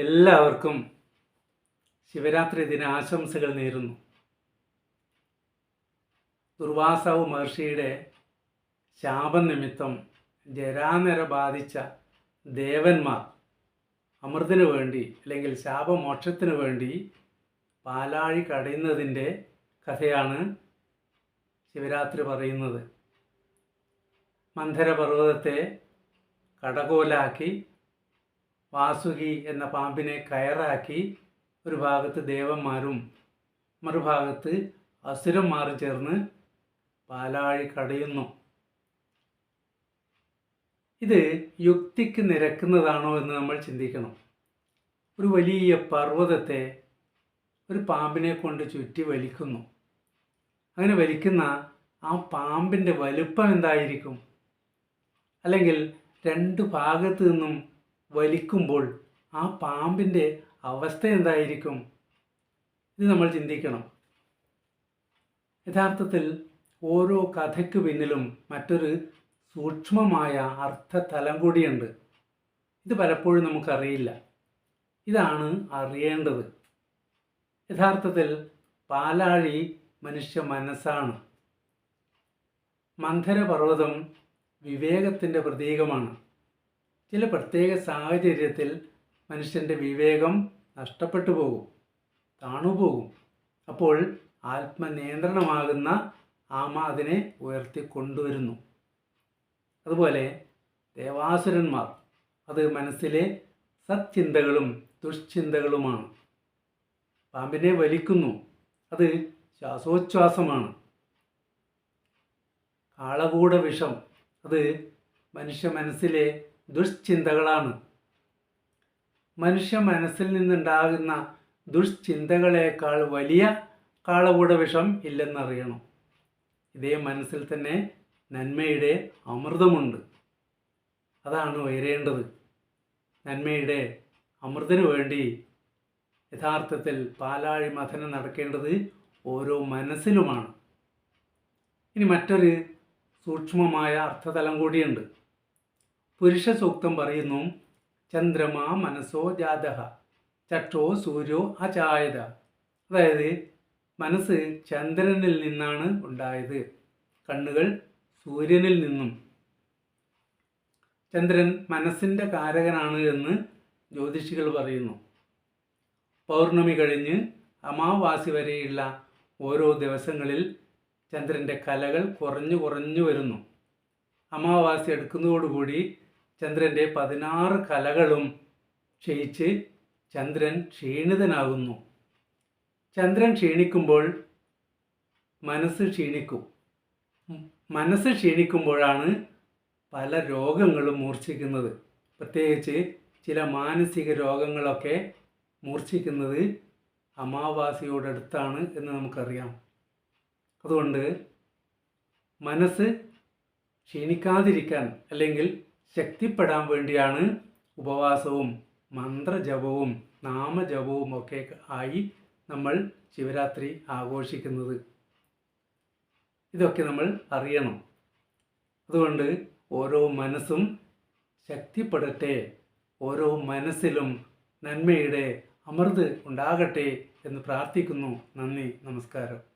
എല്ലാവർക്കും ശിവരാത്രി ദിന ആശംസകൾ നേരുന്നു. ദുർവാസാവ് മഹർഷിയുടെ ശാപം നിമിത്തം ജരാനര ബാധിച്ച ദേവന്മാർ അമൃതിനു വേണ്ടി അല്ലെങ്കിൽ ശാപമോക്ഷത്തിനു വേണ്ടി പാലാഴി കടയുന്നതിന്റെ കഥയാണ് ശിവരാത്രി പറയുന്നത്. മന്ധരപർവതത്തെ കടകോലാക്കി വാസുകി എന്ന പാമ്പിനെ കയറാക്കി ഒരു ഭാഗത്ത് ദേവന്മാരും മറുഭാഗത്ത് അസുരന്മാർ ചേർന്ന് പാലാഴി കടയുന്നു. ഇത് യുക്തിക്ക് നിരക്കുന്നതാണോ എന്ന് നമ്മൾ ചിന്തിക്കണം. ഒരു വലിയ പർവതത്തെ ഒരു പാമ്പിനെ കൊണ്ട് ചുറ്റി വലിക്കുന്നു. അങ്ങനെ വലിക്കുന്ന ആ പാമ്പിന്റെ വലുപ്പം എന്തായിരിക്കും? അല്ലെങ്കിൽ രണ്ട് ഭാഗത്തു നിന്നും വലിക്കുമ്പോൾ ആ പാമ്പിന്റെ അവസ്ഥ എന്തായിരിക്കും? ഇത് നമ്മൾ ചിന്തിക്കണം. യഥാർത്ഥത്തിൽ ഓരോ കഥയ്ക്ക് പിന്നിലും മറ്റൊരു സൂക്ഷ്മമായ അർത്ഥതലം കൂടിയുണ്ട്. ഇത് പലപ്പോഴും നമുക്കറിയില്ല. ഇതാണ് അറിയേണ്ടത്. യഥാർത്ഥത്തിൽ പാലാഴി മനുഷ്യ മനസ്സാണ്. മന്ധരപർവതം വിവേകത്തിന്റെ പ്രതീകമാണ്. ചില പ്രത്യേക സാഹചര്യത്തിൽ മനുഷ്യന്റെ വിവേകം നഷ്ടപ്പെട്ടു പോകും താണുപോകും അപ്പോൾ ആത്മനിയന്ത്രണമാകുന്ന ആമ അതിനെ ഉയർത്തി കൊണ്ടുവരുന്നു. അതുപോലെ ദേവാസുരന്മാർ അത് മനസ്സിലെ സത്ചിന്തകളും ദുഷ്ചിന്തകളുമാണ്. പാമ്പിനെ വലിക്കുന്നു അത് ശ്വാസോച്ഛ്വാസമാണ്. കാളകൂട വിഷം അത് മനുഷ്യ മനസ്സിലെ ദുഷ്ചിന്തകളാണ്. മനുഷ്യ മനസ്സിൽ നിന്നുണ്ടാകുന്ന ദുഷ്ചിന്തകളേക്കാൾ വലിയ കാളകൂട വിഷം ഇല്ലെന്നറിയണം. ഇതേ മനസ്സിൽ തന്നെ നന്മയുടെ അമൃതമുണ്ട്. അതാണ് ഉയരേണ്ടത്. നന്മയുടെ അമൃതിനു വേണ്ടി യഥാർത്ഥത്തിൽ പാലാഴി മഥനം നടക്കേണ്ടത് ഓരോ മനസ്സിലുമാണ്. ഇനി മറ്റൊരു സൂക്ഷ്മമായ അർത്ഥതലം കൂടിയുണ്ട്. പുരുഷ സൂക്തം പറയുന്നു ചന്ദ്രമാ മനസ്സോ ജാതഹ ചക്ഷോ സൂര്യോ അചായത അതായത് മനസ്സ് ചന്ദ്രനിൽ നിന്നാണ് ഉണ്ടായത് കണ്ണുകൾ സൂര്യനിൽ നിന്നും. ചന്ദ്രൻ മനസ്സിന്റെ കാരകനാണ് എന്ന് ജ്യോതിഷികൾ പറയുന്നു. പൗർണമി കഴിഞ്ഞ് അമാവാസി വരെയുള്ള ഓരോ ദിവസങ്ങളിൽ ചന്ദ്രന്റെ കലകൾ കുറഞ്ഞു കുറഞ്ഞു വരുന്നു. അമാവാസി എടുക്കുന്നതോടുകൂടി ചന്ദ്രന്റെ പതിനാറ് കലകളും ക്ഷയിച്ച് ചന്ദ്രൻ ക്ഷീണിതനാകുന്നു. ചന്ദ്രൻ ക്ഷീണിക്കുമ്പോൾ മനസ്സ് ക്ഷീണിക്കും. മനസ്സ് ക്ഷീണിക്കുമ്പോഴാണ് പല രോഗങ്ങളും മൂർച്ഛിക്കുന്നത്. പ്രത്യേകിച്ച് ചില മാനസിക രോഗങ്ങളൊക്കെ മൂർച്ഛിക്കുന്നത് അമാവാസിയോടടുത്താണ് എന്ന് നമുക്കറിയാം. അതുകൊണ്ട് മനസ്സ് ക്ഷീണിക്കാതിരിക്കാൻ അല്ലെങ്കിൽ ശക്തിപ്പെടാൻ വേണ്ടിയാണ് ഉപവാസവും മന്ത്രജപവും നാമജപവും ഒക്കെ ആയി നമ്മൾ ശിവരാത്രി ആഘോഷിക്കുന്നത്. ഇതൊക്കെ നമ്മൾ അറിയണം. അതുകൊണ്ട് ഓരോ മനസ്സും ശക്തിപ്പെടട്ടെ ഓരോ മനസ്സിലും നന്മയുടെ അമൃത് ഉണ്ടാകട്ടെ എന്ന് പ്രാർത്ഥിക്കുന്നു. നന്ദി നമസ്കാരം.